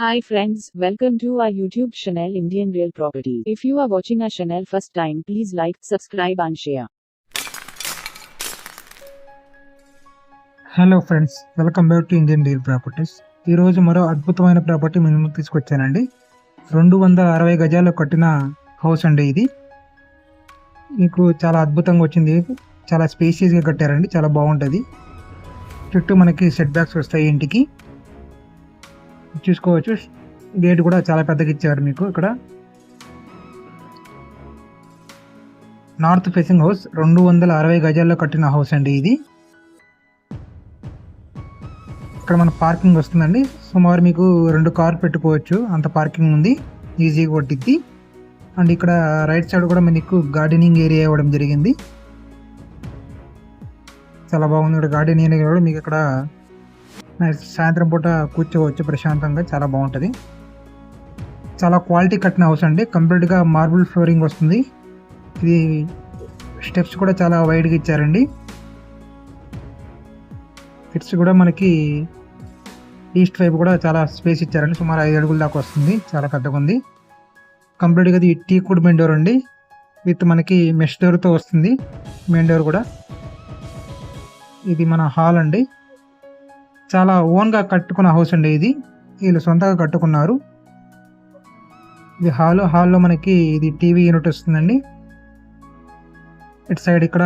Hi friends, welcome to our YouTube channel Indian Real Property. If you are watching our channel first time, please like, subscribe and share. Hello friends welcome back to Indian real properties ఈరోజు మరో అద్భుతమైన property మేము తీసుకొచ్చానండి. రెండు వందల అరవై గజాలు కట్టిన హౌస్ అండి ఇది. మీకు చాలా అద్భుతంగా వచ్చింది. చాలా స్పేషియస్గా కట్టారండి. చాలా బాగుంటుంది. చుట్టూ మనకి సెట్ బ్యాక్స్ వస్తాయి ఇంటికి. చూసుకోవచ్చు. గేట్ కూడా చాలా పెద్దగా ఇచ్చారు మీకు ఇక్కడ. నార్త్ ఫేసింగ్ హౌస్ రెండు వందల అరవై గజాల్లో కట్టిన హౌస్ అండి ఇది. ఇక్కడ మన పార్కింగ్ వస్తుందండి. సుమారు మీకు రెండు కార్ పెట్టుకోవచ్చు. అంత పార్కింగ్ ఉంది. ఈజీగా కొట్టిద్ది. అండ్ ఇక్కడ రైట్ సైడ్ కూడా మీకు గార్డెనింగ్ ఏరియా ఇవ్వడం జరిగింది. చాలా బాగుంది. ఇక్కడ గార్డెనింగ్ ఏరియా కూడా మీకు ఇక్కడ సాయంత్రం పూట కూర్చోవచ్చు ప్రశాంతంగా చాలా బాగుంటుంది. చాలా క్వాలిటీ కట్టిన హౌస్ అండి. కంప్లీట్గా మార్బుల్ ఫ్లోరింగ్ వస్తుంది. ఇది స్టెప్స్ కూడా చాలా వైడ్గా ఇచ్చారండి. ఫిట్స్ కూడా మనకి ఈస్ట్ వైపు కూడా చాలా స్పేస్ ఇచ్చారండి. సుమారు ఐదు అడుగుల దాకా వస్తుంది. చాలా పెద్దగా ఉంది. కంప్లీట్గా ఇది టీ కుడ్ మెయిన్ డోర్ అండి. విత్ మనకి మెష్ డోర్తో వస్తుంది. మెయిన్ డోర్ కూడా. ఇది మన హాల్ అండి. చాలా ఓన్గా కట్టుకున్న హౌస్ అండి ఇది. వీళ్ళు సొంతగా కట్టుకున్నారు. ఇది హాల్ హాల్లో మనకి ఇది టీవీ యూనిట్ వస్తుందండి. ఇటు సైడ్ ఇక్కడ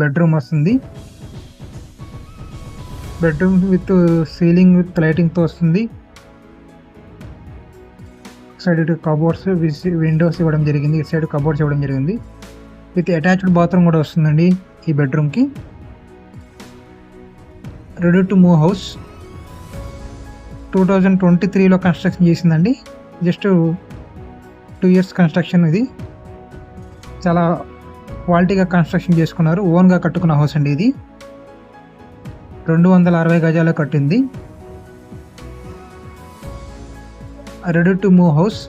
బెడ్రూమ్ వస్తుంది. బెడ్రూమ్ విత్ సీలింగ్ విత్ లైటింగ్తో వస్తుంది. సైడ్ ఇటు కబోర్డ్స్ విండోస్ ఇవ్వడం జరిగింది. ఇటు సైడ్ కబోర్డ్స్ ఇవ్వడం జరిగింది. విత్ అటాచ్డ్ బాత్రూమ్ కూడా వస్తుందండి ఈ బెడ్రూమ్కి. Ready to move house. Two thousand twenty త్రీలో కన్స్ట్రక్షన్ చేసిందండి. జస్ట్ టూ ఇయర్స్ కన్స్ట్రక్షన్ ఇది. చాలా క్వాలిటీగా కన్స్ట్రక్షన్ చేసుకున్నారు. ఓన్గా కట్టుకున్న హౌస్ అండి ఇది. రెండు వందల అరవై గజాలు కట్టింది. Ready to move house.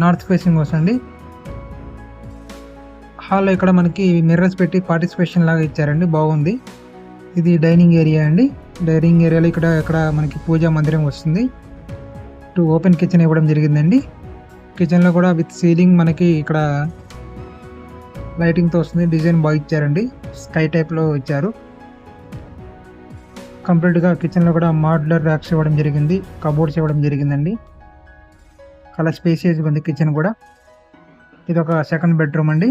North facing house అండి. హాల్లో ఇక్కడ మనకి మిర్రర్స్ పెట్టి పార్టిసిపేషన్ లాగా ఇచ్చారండి. బాగుంది. ఇది డైనింగ్ ఏరియా అండి. డైనింగ్ ఏరియాలో ఇక్కడ ఇక్కడ మనకి పూజా మందిరం వస్తుంది. టూ ఓపెన్ కిచెన్ ఇవ్వడం జరిగిందండి. కిచెన్లో కూడా విత్ సీలింగ్ మనకి ఇక్కడ లైటింగ్తో వస్తుంది. డిజైన్ బాగా ఇచ్చారండి. స్కై టైప్లో ఇచ్చారు. కంప్లీట్గా కిచెన్లో కూడా మాడ్యులర్ ర్యాక్స్ ఇవ్వడం జరిగింది. కబోర్డ్స్ ఇవ్వడం జరిగిందండి. చాలా స్పేసియస్గా ఉంది కిచెన్ కూడా. ఇది ఒక సెకండ్ బెడ్రూమ్ అండి.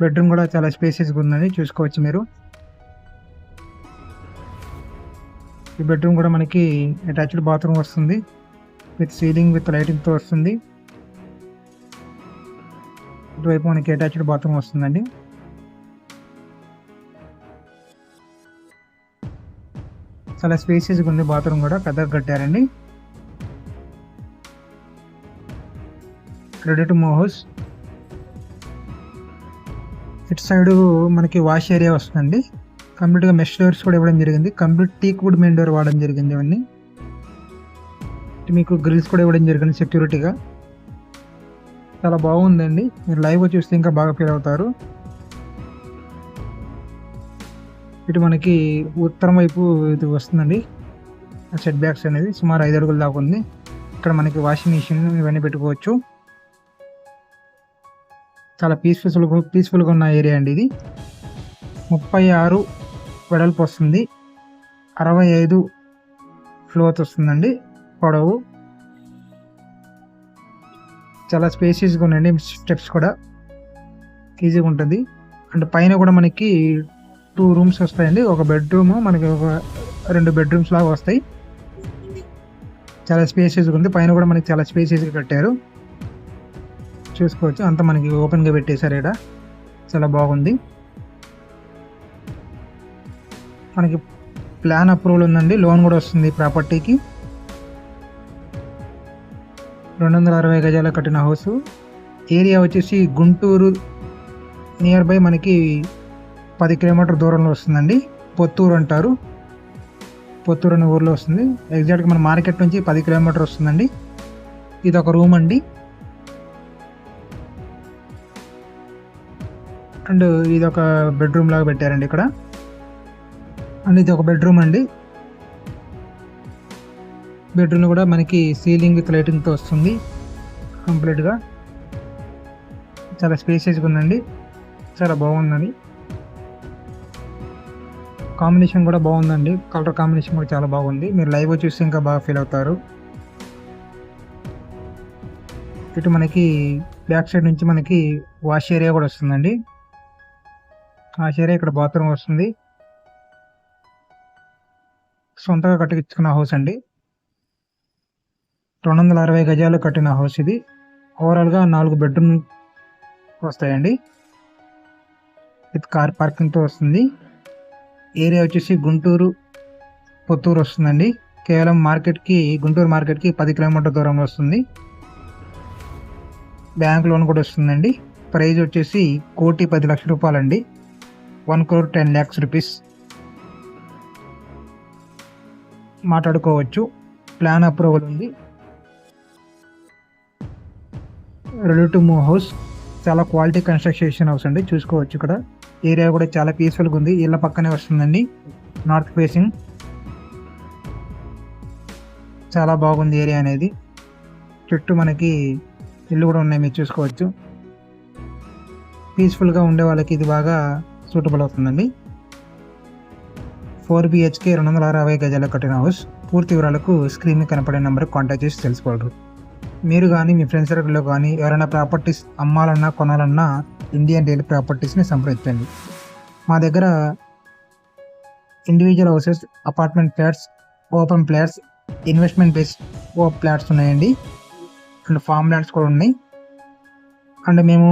బెడ్రూమ్ కూడా చాలా స్పేసియస్గా ఉందండి చూసుకోవచ్చు మీరు. ఈ బెడ్రూమ్ కూడా మనకి అటాచ్డ్ బాత్రూమ్ వస్తుంది విత్ సీలింగ్ విత్ లైటింగ్తో వస్తుంది. ఇటువైపు మనకి అటాచ్డ్ బాత్రూమ్ వస్తుందండి. చాలా స్పేసియస్గా ఉంది బాత్రూమ్ కూడా పెద్దగా కట్టారండి. క్రెడిట్ టు హౌస్ సైడ్ మనకి వాష్ ఏరియా వస్తుందండి. కంప్లీట్గా మెష్ డోర్స్ కూడా ఇవ్వడం జరిగింది. Complete teak wood main door వాడడం జరిగింది ఇవన్నీ. మీకు గ్రిల్స్ కూడా ఇవ్వడం జరిగింది సెక్యూరిటీగా. చాలా బాగుందండి. మీరు లైవ్గా చూస్తే ఇంకా బాగా ఫీల్ అవుతారు. ఇటు మనకి ఉత్తరం వైపు ఇది వస్తుందండి. సెట్ బ్యాక్స్ అనేది సుమారు ఐదు అడుగుల దాకా ఉంది. ఇక్కడ మనకి వాషింగ్ మిషన్ ఇవన్నీ పెట్టుకోవచ్చు. చాలా పీస్ఫుల్ పీస్ఫుల్గా ఉన్న ఏరియా అండి ఇది. ముప్పై ఆరు వెడల్పు వస్తుంది. అరవై ఐదు ఫ్లోత్ వస్తుందండి పొడవు. చాలా స్పేసియస్గా ఉన్నాయండి స్టెప్స్ కూడా. ఈజీగా ఉంటుంది. అండ్ పైన కూడా మనకి టూ రూమ్స్ వస్తాయండి. ఒక బెడ్రూమ్ మనకి ఒక రెండు బెడ్రూమ్స్ లాగా వస్తాయి. చాలా స్పేసియస్గా ఉంది. పైన కూడా మనకి చాలా స్పేసియస్గా కట్టారు. చూసుకోవచ్చు. అంత మనకి ఓపెన్గా పెట్టేశారు ఇక్కడ చాలా బాగుంది. మనకి ప్లాన్ అప్రూవల్ ఉందండి. లోన్ కూడా వస్తుంది ప్రాపర్టీకి రెండు వందల అరవై గజాల కట్టిన హౌస్ ఏరియా వచ్చేసి గుంటూరు నియర్ బై మనకి పది కిలోమీటర్ దూరంలో వస్తుందండి. పొత్తూరు అంటారు. పొత్తూరు అనే ఊర్లో వస్తుంది. ఎగ్జాక్ట్గా మన మార్కెట్ నుంచి పది కిలోమీటర్ వస్తుందండి. ఇది ఒక రూమ్ అండి. అండ్ ఇది ఒక బెడ్రూమ్ లాగా పెట్టారండి ఇక్కడ. అండ్ ఇది ఒక బెడ్రూమ్ అండి. బెడ్రూమ్ కూడా మనకి సీలింగ్ విత్ లైటింగ్తో వస్తుంది. కంప్లీట్గా చాలా స్పేసియస్గా ఉందండి. చాలా బాగుందండి. కాంబినేషన్ కూడా బాగుందండి. కలర్ కాంబినేషన్ కూడా చాలా బాగుంది. మీరు లైవ్ చూస్తే ఇంకా బాగా ఫీల్ అవుతారు. ఇటు మనకి బ్యాక్ సైడ్ నుంచి మనకి వాష్ ఏరియా కూడా వస్తుందండి. వాష్ ఏరియా ఇక్కడ బాత్రూమ్ వస్తుంది. సొంతగా కట్టించుకున్న హౌస్ అండి. రెండు వందల అరవై గజాలు కట్టిన హౌస్ ఇది. ఓవరాల్గా నాలుగు బెడ్రూమ్ వస్తాయండి. విత్ కార్ పార్కింగ్తో వస్తుంది. ఏరియా వచ్చేసి గుంటూరు పుత్తూరు వస్తుందండి. కేవలం మార్కెట్కి గుంటూరు మార్కెట్కి పది కిలోమీటర్ దూరంలో వస్తుంది. బ్యాంక్ లోన్ కూడా వస్తుందండి. ప్రైజ్ వచ్చేసి కోటి పది లక్షల రూపాయలండి. One crore ten lakhs rupees. మాట్లాడుకోవచ్చు. ప్లాన్ అప్రూవల్ ఉంది. రెడీ టు మూవ్ హౌస్ చాలా క్వాలిటీ కన్స్ట్రక్షన్ హౌస్ అండి. చూసుకోవచ్చు ఇక్కడ. ఏరియా కూడా చాలా పీస్ఫుల్గా ఉంది. ఇళ్ళ పక్కనే వస్తుందండి. నార్త్ ఫేసింగ్ చాలా బాగుంది ఏరియా అనేది. చుట్టూ మనకి ఇల్లు కూడా ఉన్నాయి. మీరు చూసుకోవచ్చు. పీస్ఫుల్గా ఉండే వాళ్ళకి ఇది బాగా సూటబుల్ అవుతుందండి. ఫోర్ బిహెచ్కే రెండు వందల అరవై గజాల కట్టిన హౌస్ పూర్తి వివరాలకు స్క్రీన్ కనపడే నెంబర్కి కాంటాక్ట్ చేసి తెలుసుకోగలరు. మీరు కానీ మీ ఫ్రెండ్స్ సర్కిల్లో కానీ ఎవరైనా ప్రాపర్టీస్ అమ్మాలన్నా కొనాలన్నా ఇండియన్ రియల్ ప్రాపర్టీస్ని సంప్రదించండి. మా దగ్గర individual houses apartment flats open flats investment based ఓ ఫ్లాట్స్ ఉన్నాయండి. అండ్ ఫామ్ ల్యాండ్స్ కూడా ఉన్నాయి. అండ్ మేము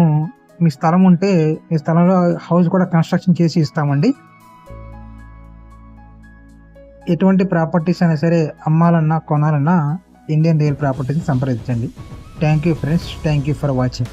మీ స్థలం ఉంటే మీ స్థలంలో హౌస్ కూడా కన్స్ట్రక్షన్ చేసి ఇస్తామండి. ఎటువంటి ప్రాపర్టీస్ అయినా సరే అమ్మాలన్నా కొనాలన్నా ఇండియన్ రియల్ ప్రాపర్టీస్ని సంప్రదించండి. Thank you friends thank you for watching